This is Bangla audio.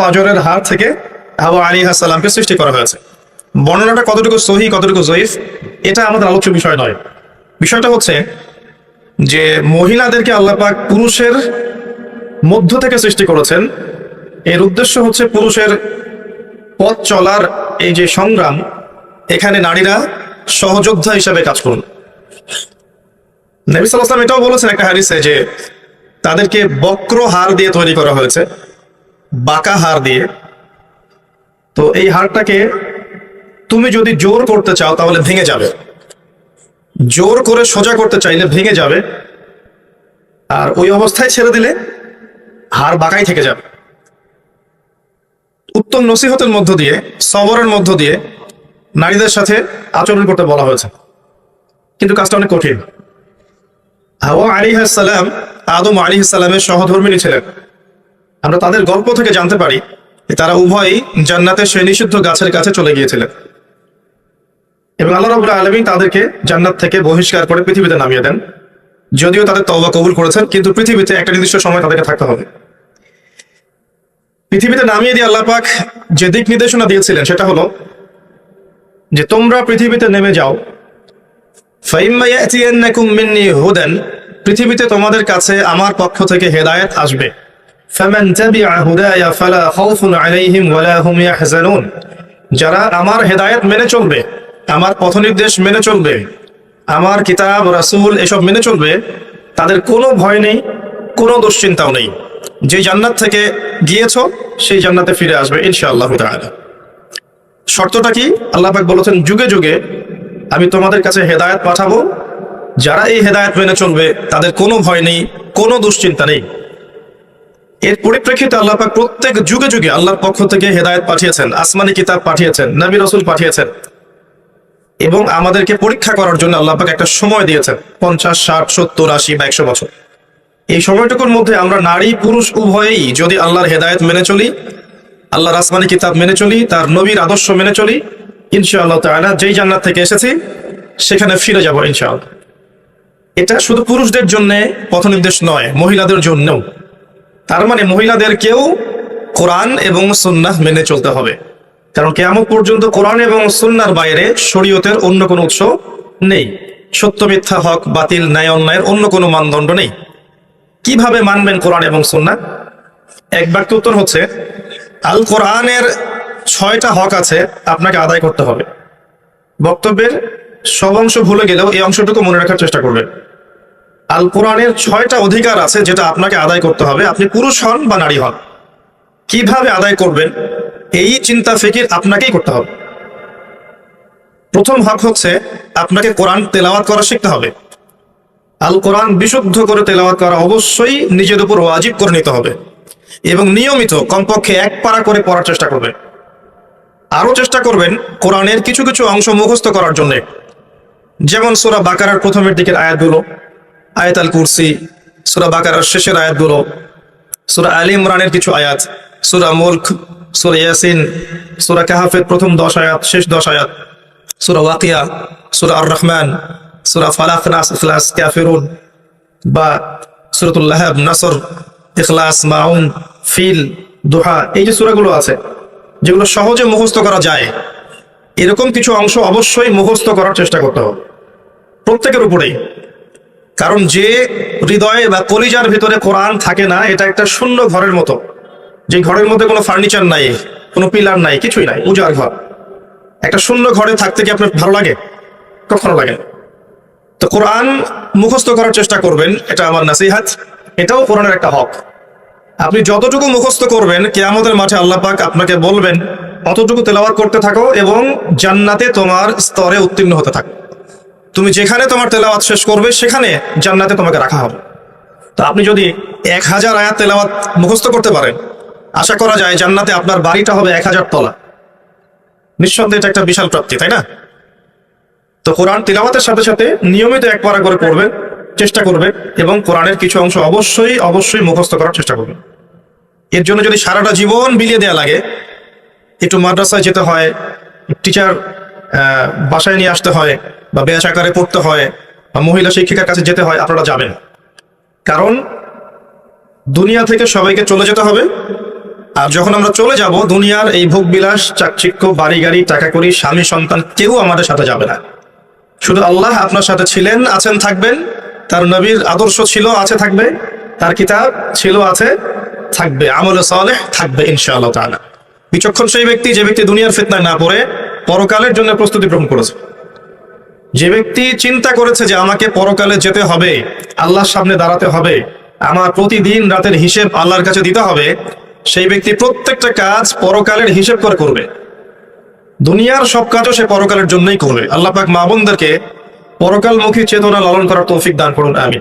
পাজরের হার থেকে হাওয়া আলী সালামকে সৃষ্টি করা হয়েছে। বর্ণনাটা কতটুকু সহি, কতটুকু জয়ীফ, এটা আমাদের আলোচ্য বিষয় নয়। বিষয়টা হচ্ছে যে মহিলাদেরকে আল্লাহ পাক পুরুষের মধ্য থেকে সৃষ্টি করেছেন। এর উদ্দেশ্য হচ্ছে পুরুষের পথ চলার এই যে সংগ্রাম, এখানে নারীরা সহযোদ্ধা হিসাবে কাজ করুন। নবী সাল্লাম এটাও বলেছেন একটা হারিসে যে তাদেরকে বক্র হার দিয়ে তৈরি করা হয়েছে। বাঁকা হার দিয়ে। তো এই হারটাকে তুমি যদি জোর করতে চাও, তাহলে ভেঙে যাবে। জোর করে সোজা করতে চাইলে ভেঙে যাবে। আর ওই অবস্থায় ছেড়ে দিলে হার বাঁকাই থেকে যাবে। উত্তম নসিহতের মধ্য দিয়ে, সবরের মধ্য দিয়ে নারীদের সাথে আচরণ করতে বলা হয়েছে। কিন্তু কাজটা অনেক কঠিন। হাওয়া আলী সালাম, আদম আলী সালামের সহধর্মিনী ছিলেন। আমরা তাদের গল্প থেকে জানতে পারি তারা উভয়ই জান্নাতের নিষিদ্ধ গাছের কাছে চলে গিয়েছিলেন। এবং আল্লাহ রাবুল্লাহ আলমী তাদেরকে জান্নাত থেকে বহিষ্কার করে পৃথিবীতে নামিয়ে দেন। যদিও তাদের তওবা কবুল করেছেন, কিন্তু পৃথিবীতে একটা নির্দিষ্ট সময় তাদেরকে থাকতে হবে। পৃথিবীতে নামিয়ে দিয়ে আল্লাহ পাক যে দিক নির্দেশনা দিয়েছিলেন, সেটা হলো যে তোমরা পৃথিবীতে নেমে যাও। ফাইম্মা ইয়াতিয়ান্নাকুম মিন্নি হুদান, পৃথিবীতে তোমাদের কাছে আমার পক্ষ থেকে হেদায়েত আসবে। ফামান তাবিআ হুদায়া ফালা খাউফুন আলাইহিম ওয়ালা হুম ইয়াহজানুন যারা আমার হেদায়েত মেনে চলবে, আমার পথনির্দেশ মেনে চলবে, আমার কিতাব, রাসূল এসব মেনে চলবে, তাদের কোনো ভয় নেই, কোনো দুশ্চিন্তাও নেই। যে জান্নাত থেকে গিয়েছো, সেই জান্নাতে ফিরে আসবে ইনশাআল্লাহ তাআলা। শর্তটা কি? আল্লাহ পাক বলেছেন, যুগে যুগে আমি তোমাদের কাছে হেদায়েত পাঠাবো। যারা এই হেদায়েত মেনে চলবে, তাদের কোনো ভয় নেই, কোনো দুশ্চিন্তা নেই। এর পরিপ্রেক্ষিতে আল্লাহ পাক প্রত্যেক যুগে যুগে আল্লাহর পক্ষ থেকে হেদায়েত পাঠিয়েছেন, আসমানি কিতাব পাঠিয়েছেন, নবী রসুল পাঠিয়েছেন এবং আমাদেরকে পরীক্ষা করার জন্য আল্লাহ পাক একটা সময় দিয়েছেন, পঞ্চাশ, ষাট, সত্তর, আশি বা একশো বছর। এই সময়টুকুর মধ্যে আমরা নারী, পুরুষ, উভয়েই যদি আল্লাহর হেদায়েত মেনে চলি, আল্লাহর আসমানি কিতাব মেনে চলি, তার নবীর আদর্শ মেনে চলি, ইনশাআল্লাহ তাআলা যেই জান্নাত থেকে এসেছি, সেখানে ফিরে যাব ইনশাআল্লাহ। এটা শুধু পুরুষদের জন্য পথনির্দেশ নয়, মহিলাদের জন্যও। তার মানে মহিলাদেরকেও কোরআন এবং সুন্নাহ মেনে চলতে হবে। কারণ কেয়ামত পর্যন্ত কোরআন এবং সুন্নার বাইরে শরীয়তের অন্য কোনো উৎস নেই। সত্য মিথ্যা, হক, বাতিল, ন্যায়, অন্যায়ের অন্য কোনো মানদণ্ড নেই। কীভাবে মানবেন কোরআন এবং সুন্নাহ? এক বাক্য উত্তর হচ্ছে, আল কোরআনের ছয়টা হক আছে, আপনাকে আদায় করতে হবে। বক্তব্যের সব অংশ ভুলে গেলেও এই অংশটুকু মনে রাখার চেষ্টা করবেন। আল কোরআনের ছয়টা অধিকার আছে যেটা আপনাকে আদায় করতে হবে। আপনি পুরুষ হন বা নারী হন। কীভাবে আদায় করবেন? এই চিন্তা ফিকির আপনাকেই করতে হবে। প্রথম হক হচ্ছে আপনাকে কোরআন তেলাওয়াত করা শিখতে হবে। আল কোরআন বিশুদ্ধ করে তেলাওয়াত করা অবশ্যই নিজের উপর ওয়াজিব করে নিতে হবে। এবং নিয়মিত কমপক্ষে এক পারা করে পড়ার চেষ্টা করবেন। আরও চেষ্টা করবেন কোরআনের কিছু কিছু অংশ মুখস্থ করার জন্য। যেমন সুরা বাকারার প্রথমের দিকের আয়াতগুলো। আয়াত আল কুরসি, সুরা বাকারার শেষের আয়াতগুলো, সুরা আলী ইমরানের কিছু আয়াত, সুরা মুলক, সুরা ইয়াসিন, সুরা কাহাফের প্রথম দশ আয়াত, শেষ দশ আয়াত, সুরা ওয়াকিয়া, সুরা আর রহমান, সুরা ফালাক নাস ইখলাস কাফিরুন বা সুরাতুল্লাহ নাসর, ইখলাস মাউন, ফিল, দোহা, এই যে সূরাগুলো আছে, যেগুলো সহজে মুখস্থ করা যায়, এরকম কিছু অংশ অবশ্যই মুখস্থ করার চেষ্টা করতে হবে। প্রত্যেকের উপরেই। কারণ যে হৃদয়ে বা কলিজার ভিতরে কোরআন থাকে না, এটা একটা শূন্য ঘরের মতো। যে ঘরের মধ্যে কোনো ফার্নিচার নাই, কোনো পিলার নাই, কিছুই নাই উজার ঘর। একটা শূন্য ঘরে থাকতে কি আপনার ভালো লাগে? কখনো লাগে তো কোরআন মুখস্থ করার চেষ্টা করবেন, এটা আমার নাসিহাত। এটাও কোরআনের একটা হক। আপনি যতটুকু মুখস্থ করবেন, কেয়ামতের মাঠে আল্লাহ পাক আপনাকে বলবেন, অতটুকু তেলাওয়াত করতে থাকো এবং জান্নাতে তোমার স্তরে উত্তীর্ণ হতে থাকো। তুমি যেখানে তোমার তেলাওয়াত শেষ করবে, সেখানে জান্নাতে তোমাকে রাখা হবে। তো আপনি যদি এক হাজার আয়াত তেলাওয়াত মুখস্থ করতে পারেন, আশা করা যায় জান্নাতে আপনার বাড়িটা হবে এক হাজার তলা। নিঃসন্দেহে এটা একটা বিশাল প্রাপ্তি, তাই না? তো কোরআন তিলাওয়াতের সাথে সাথে নিয়মিত এক পারা করে পড়বেন, চেষ্টা করবে এবং কোরআনের কিছু অংশ অবশ্যই অবশ্যই মুখস্থ করার চেষ্টা করবে এর জন্য যদি সারাটা জীবন বিলিয়ে দেওয়া লাগে, একটু মাদ্রাসায় যেতে হয়, টিচার বাসায় নিয়ে আসতে হয় বা ব্যাচ আকারে পড়তে হয় বা মহিলা শিক্ষিকার কাছে যেতে হয়, আপনারা যাবেন। কারণ দুনিয়া থেকে সবাইকে চলে যেতে হবে, আর যখন আমরা চলে যাব, দুনিয়ার এই ভোগ বিলাস চাকচিক্য বাড়ি গাড়ি টাকা করি স্বামী সন্তান কেউ আমাদের সাথে যাবে না। শুধু আল্লাহ আপনার সাথে ছিলেন, আছেন, থাকবেন, তার নবীর আদর্শ ছিল, আছে, থাকবে, তার কিতাব ছিল, আছে, থাকবে, আমল সালেহ থাকবে, ইনশাআল্লাহ তাআলা। বিচক্ষণ সেই ব্যক্তি, যে ব্যক্তি দুনিয়ার ফিতনায় না পড়ে, পরকালের জন্য প্রস্তুতি গ্রহণ করেছে। যে ব্যক্তি চিন্তা করেছে যে আমাকে পরকালে যেতে হবে, আল্লাহর সামনে দাঁড়াতে হবে, আমার প্রতিদিন রাতের হিসেব আল্লাহর কাছে দিতে হবে, সেই ব্যক্তি প্রত্যেকটা কাজ পরকালের হিসেব করে করবে। দুনিয়ার সব কাজও সে পরকালের জন্যই করবে। আল্লাহ পাক মা বোনদেরকে পরকালমুখী চেতনা লালন করার তৌফিক দান করুন আমি